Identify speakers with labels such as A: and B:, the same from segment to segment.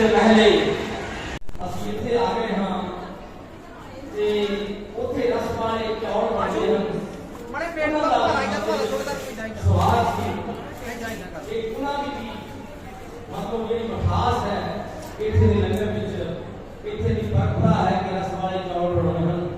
A: से पहले ਅਸੀਂ ਇੱਥੇ ਆ ਗਏ ਹਾਂ ਤੇ ਉੱਥੇ ਰਸ ਵਾਲੇ ਚੌਲ ਬਣਦੇ ਹਨ
B: ਬੜੇ ਪੇਟ ਦਾ ਭਰਾਈ ਦਾ ਥੋੜਾ ਥੋੜਾ ਇਦਾਂ ਹੀ
A: ਸਵਾਦ ਸੀ
B: ਇਦਾਂ ਹੀ ਕਰ
A: ਇਹ ਉਹਨਾਂ ਦੀ ਵੀ ਮਤਲਬ ਜਿਹੜੀ ਮਠਾਸ ਹੈ ਇੱਥੇ ਦੇ ਲੰਗਰ ਵਿੱਚ ਇੱਥੇ ਦੀ ਪਰੰਪਰਾ ਹੈ ਕਿ ਰਸ ਵਾਲੇ ਚੌਲ ਬਣਾਉਣੇ ਹਨ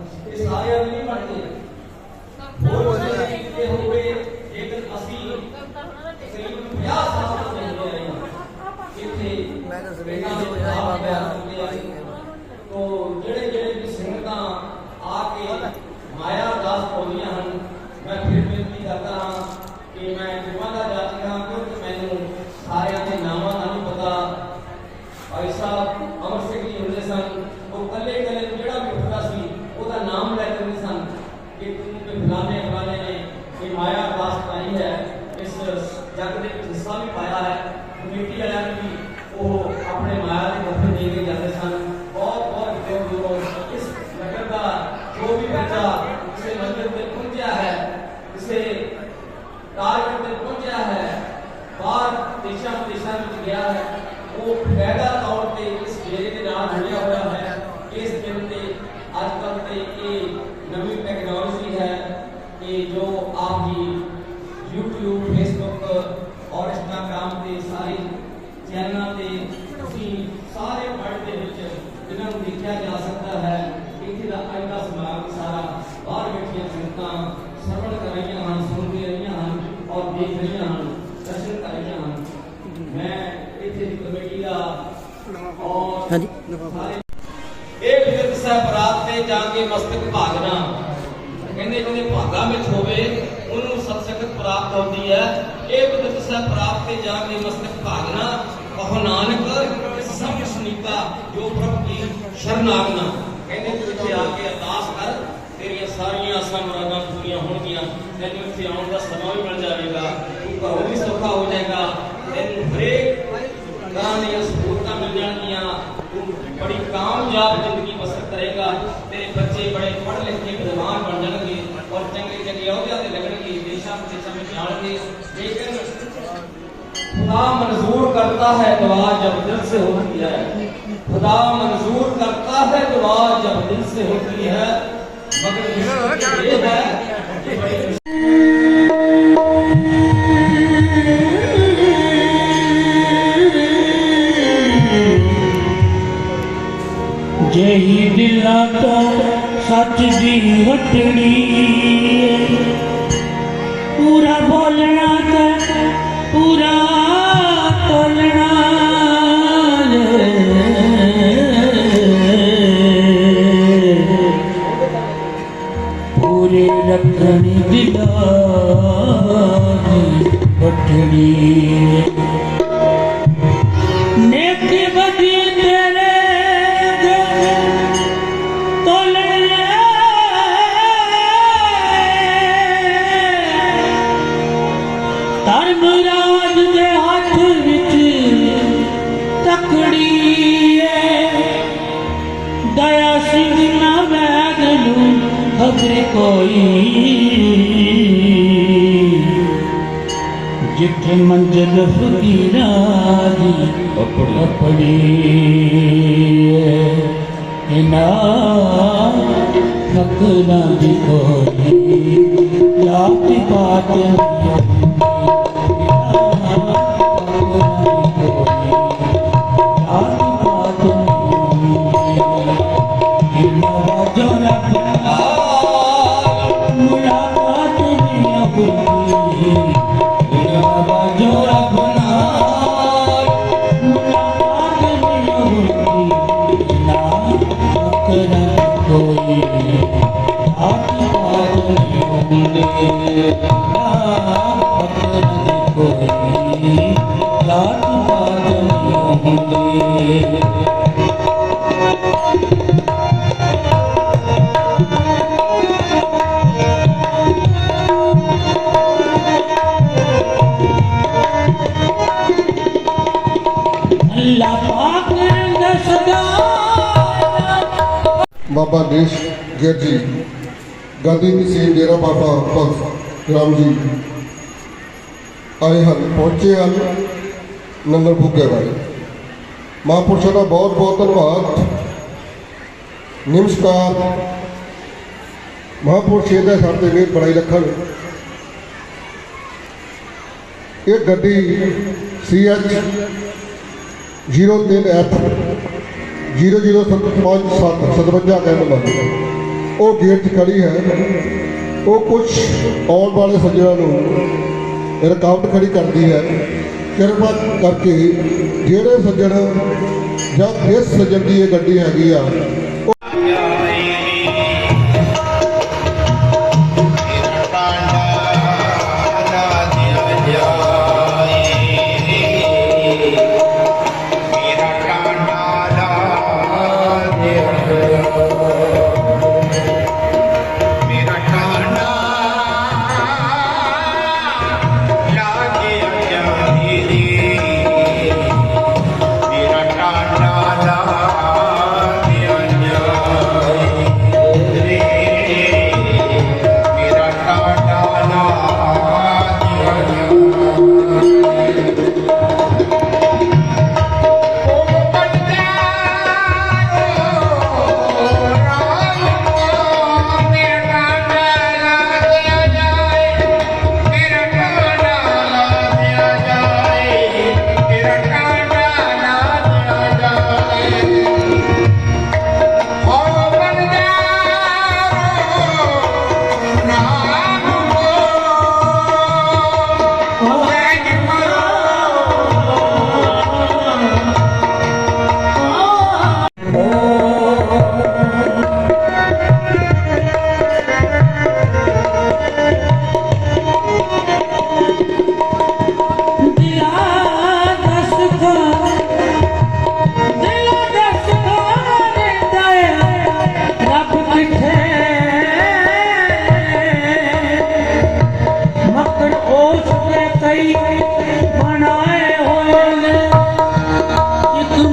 A: ਕਾਰਜ ਤੇ ਪਹੁੰਚਿਆ ਹੈ, ਬਾਹਰ ਦੇਸ਼ਾਂ ਵਿਦੇਸ਼ਾਂ ਵਿੱਚ ਗਿਆ ਹੈ, ਉਹ ਫਾਇਦਾ ਤੌਰ ਤੇ ਇਸ ਡੇਰੇ ਦੇ ਨਾਲ ਜੁੜਿਆ ਹੋਇਆ ਹੈ। ਇਸ ਦਿਨ ਤੇ ਅੱਜ ਕੱਲ੍ਹ ਤੇ ਇਹ ਨਵੀਂ ਟੈਕਨੋਲੋਜੀ ਹੈ ਕਿ ਜੋ ਆਪ ਜੀ YouTube, Facebook ਔਰ Instagram ਤੇ ਸਾਰੇ ਚੈਨਲਾਂ ਤੇ ਤੁਸੀਂ ਸਾਰੇ ਵਰਲਡ ਦੇ ਵਿੱਚ ਇਹਨਾਂ ਨੂੰ ਦੇਖਿਆ ਜਾ ਸਕਦਾ ਹੈ, ਇੱਥੇ ਦਾ ਅੱਜ ਦਾ ਸਮਾਗਮ ਸਾਰਾ ਬਾਹਰ ਬੈਠੀਆਂ ਸੰਗਤਾਂ ਸਰਵਣ ਕਰ ਰਹੀਆਂ ਹਨ ਸੁਣਦੇ ਰਹੀਆਂ ਹਨ ਔਰ ਦੇਖ ਰਹੀਆਂ ਹਨ ਦਰਸ਼ਨ ਕਰ ਰਹੀਆਂ ਹਨ ਮੈਂ ਇੱਥੇ ਦੀ ਕਮੇਟੀ ਦਾ ਔਰ
C: ਹਾਂਜੀ।
A: ਇਹ ਬਿਰਧ ਸਾਹਿਬ ਰਾਤ ਤੇ ਜਾ ਕੇ ਮਸਤਕ ਭਾਗਣਾ। ਕਹਿੰਦੇ ਜਿਹਨੇ ਭਾਗਾ ਵਿੱਚ ਹੋਵੇ ਉਹਨੂੰ ਸਤਸੰਗਤ ਪ੍ਰਾਪਤ ਹੁੰਦੀ ਹੈ। ਇਹ ਬਿਰਧ ਸਾਹਿਬ ਪ੍ਰਾਪਤ ਤੇ ਜਾ ਕੇ ਮਸਤਕ ਭਾਗਣਾ ਕਹੋ ਨਾਨਕ ਸਭ ਸੁਨੀਤਾ ਜੋ ਪ੍ਰਭ ਕੀ ਸ਼ਰਨਾਗਨਾ। ਕਹਿੰਦੇ ਤੂੰ ਇੱਥੇ ਆ ਕੇ ਅਰਦਾਸ ਕਰ। تیری ساری آسا مرادہ پوریا گیا تین اتنے آن کا سماں مل جائے گا گھروں بھی سوکھا ہو جائے گا تین ہریک سہولت مل جانگیاں بڑی کامیاب زندگی بسر کرے گا، تیرے بچے بڑے پڑھ لکھ کے بدمان بن جان گے، اور چنگے چنگے عہدے سے لگن گے میں جان گے۔ لیکن خدا منظور کرتا ہے دعا جب دل سے ہوتی ہے۔ خدا منظور کرتا ہے دعا جب دل سے ہوتی ہے۔
D: ਜਹੀ ਦਿਲਾਂ ਤੋਂ ਸੱਚ ਦੀ ਵਟਣੀ ਪਟਣੀ ਦੀ ਵਟਣੀ ਨੇਕ ਖਬਰ ਕੋਈ ਜਿੱਥੇ ਮੰਜ਼ਲ ਫਕੀਰਾਂ ਦੀ ਆਪਣੀ ਇਨਾ ਫਕਰਾਂ ਦੀ ਕੋਈ ਹੁੰਦੀ ਨਾ ਕਰਾਂ ਕੋਈ ਲਾਤ ਬਾਤ ਨਹੀਂ ਹੁੰਦੀ ਅੱਲਾ
E: ਰਾਮ ਜੀ। ਆਏ ਹਨ, ਪਹੁੰਚੇ ਹਨ ਨੰਗਲ ਬੁੱਗੇ ਵਾਲੇ। ਮਹਾਂਪੁਰਸ਼ਾਂ ਦਾ ਬਹੁਤ ਬਹੁਤ ਧੰਨਵਾਦ। ਨਮਸਕਾਰ। ਮਹਾਂਪੁਰਸ਼ ਇਹਦਾ ਸਾਡੇ ਵੀਰ ਬਣਾਈ ਰੱਖਣ। ਇਹ ਗੱਡੀ ਸੀ ਐਚ 03 ਐਫ 00757 57 ਕਹਿਣ ਦਾ ਮਤਲਬ ਉਹ ਗੇਟ 'ਚ ਖੜੀ ਹੈ। ਉਹ ਕੁਝ ਆਉਣ ਵਾਲੇ ਸੱਜਣਾਂ ਨੂੰ ਰੁਕਾਵਟ ਖੜੀ ਕਰਦੀ ਹੈ। ਕਿਰਪਾ ਕਰਕੇ ਜਿਹੜੇ ਸੱਜਣ ਜਾਂ ਜਿਸ ਸੱਜਣ ਦੀ ਇਹ ਗੱਡੀ ਹੈਗੀ ਆ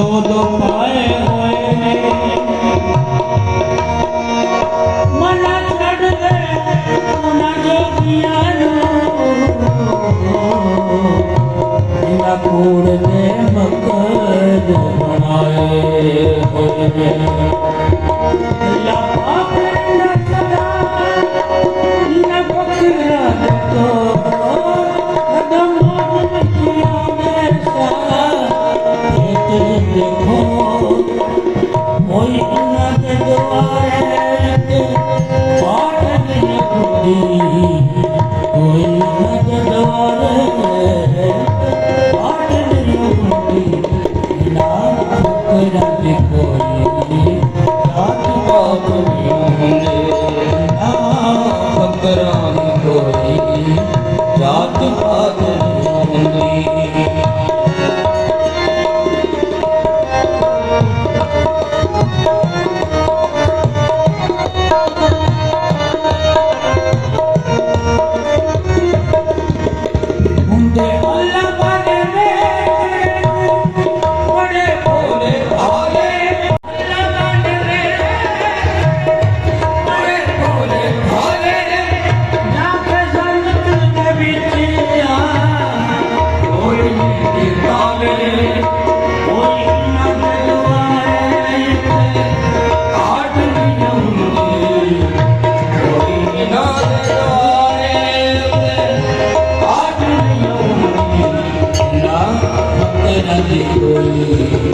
D: ਦੋ ਦੋ ਪਾਏ ਹੋਏ ਨੇ ਹੁੰਦੀ ਤੇਰਾ ਜੀ